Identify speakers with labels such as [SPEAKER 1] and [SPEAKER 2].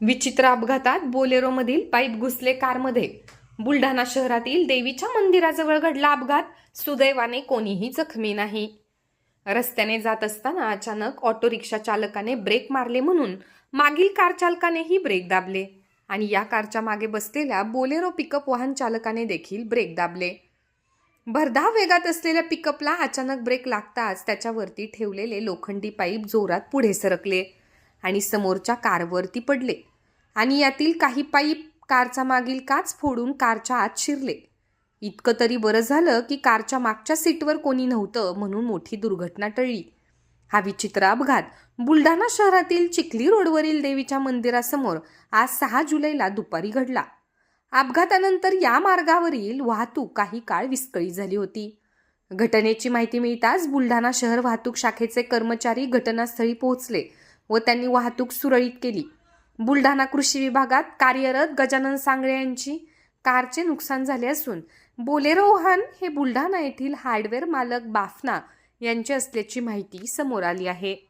[SPEAKER 1] विचित्र अपघातात बोलेरोमधील पाईप घुसले कारमध्ये. बुलढाणा शहरातील देवीच्या मंदिराजवळ घडला अपघात. सुदैवाने कोणीही जखमी नाही. रस्त्याने जात असताना अचानक ऑटो रिक्षा चालकाने ब्रेक मारले म्हणून मागील कार चालकानेही ब्रेक दाबले आणि या कारच्या मागे बसलेल्या बोलेरो पिकअप वाहन चालकाने देखील ब्रेक दाबले. भरधाव वेगात असलेल्या पिकअपला अचानक ब्रेक लागताच त्याच्यावरती ठेवलेले लोखंडी पाईप जोरात पुढे सरकले आणि समोरच्या कारवरती पडले. आणि यातील काही पाईप कारचा मागील काच फोडून कारच्या आत शिरले. इतकं तरी बरं झालं की कारच्या मागच्या सीटवर कोणी नव्हतं म्हणून मोठी दुर्घटना टळली. हा विचित्र अपघात बुलढाणा शहरातील चिखली रोडवरील देवीच्या मंदिरासमोर आज सहा जुलैला दुपारी घडला. अपघातानंतर या मार्गावरील वाहतूक काही काळ विस्कळीत झाली होती. घटनेची माहिती मिळताच बुलढाणा शहर वाहतूक शाखेचे कर्मचारी घटनास्थळी पोहोचले व त्यांनी वाहतूक सुरळीत केली. बुलढाणा कृषी विभागात कार्यरत गजानन सांगळे यांची कारचे नुकसान झाले असून बोलेरो वाहन हे बुलढाणा येथील हार्डवेअर मालक बाफना यांचे असल्याची माहिती समोर आली आहे.